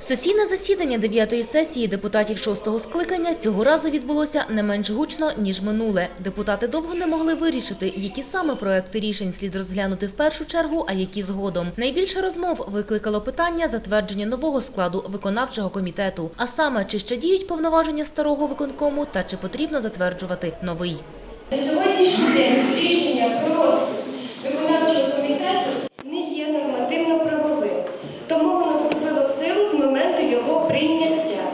Сесійне засідання дев'ятої сесії депутатів шостого скликання цього разу відбулося не менш гучно, ніж минуле. Депутати довго не могли вирішити, які саме проекти рішень слід розглянути в першу чергу, а які згодом. Найбільше розмов викликало питання затвердження нового складу виконавчого комітету. А саме, чи ще діють повноваження старого виконкому та чи потрібно затверджувати новий. Сьогоднішній день рішення про розпис виконавчого комітету не є нормативно-правовим, тому воно вступило в силу з моменту його прийняття.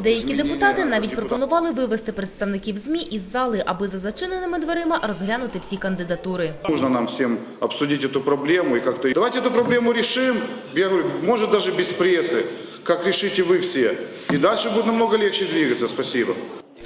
Деякі депутати навіть пропонували вивести представників ЗМІ із зали, аби за зачиненими дверима розглянути всі кандидатури. Нужно нам всем обсудить эту проблему и как-то... Давайте эту проблему решим, я говорю, может даже без прессы, как решите вы все. И дальше будет намного легче двигаться. Спасибо.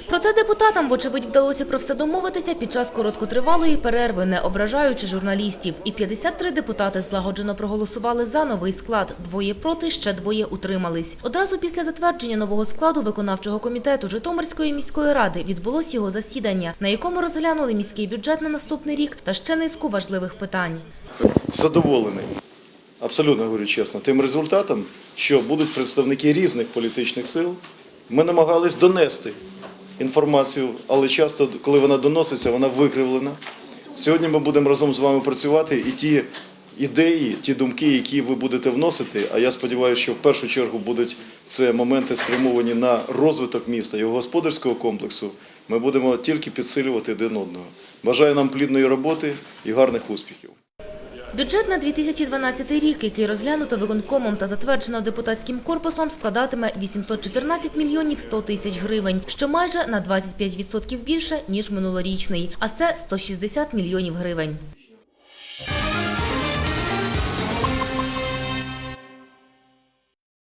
Проте депутатам, вочевидь, вдалося про все домовитися під час короткотривалої перерви, не ображаючи журналістів. І 53 депутати злагоджено проголосували за новий склад. Двоє проти, ще двоє утримались. Одразу після затвердження нового складу виконавчого комітету Житомирської міської ради відбулось його засідання, на якому розглянули міський бюджет на наступний рік та ще низку важливих питань. задоволений, абсолютно говорю чесно, тим результатом, що будуть представники різних політичних сил. Ми намагались донести інформацію, але часто, коли вона доноситься, вона викривлена. Сьогодні ми будемо разом з вами працювати і ті ідеї, ті думки, які ви будете вносити. А я сподіваюся, що в першу чергу будуть це моменти спрямовані на розвиток міста, його господарського комплексу. Ми будемо тільки підсилювати один одного. Бажаю нам плідної роботи і гарних успіхів. Бюджет на 2012 рік, який розглянуто виконкомом та затверджено депутатським корпусом, складатиме 814 мільйонів 100 тисяч гривень, що майже на 25% більше, ніж минулорічний, а це 160 мільйонів гривень.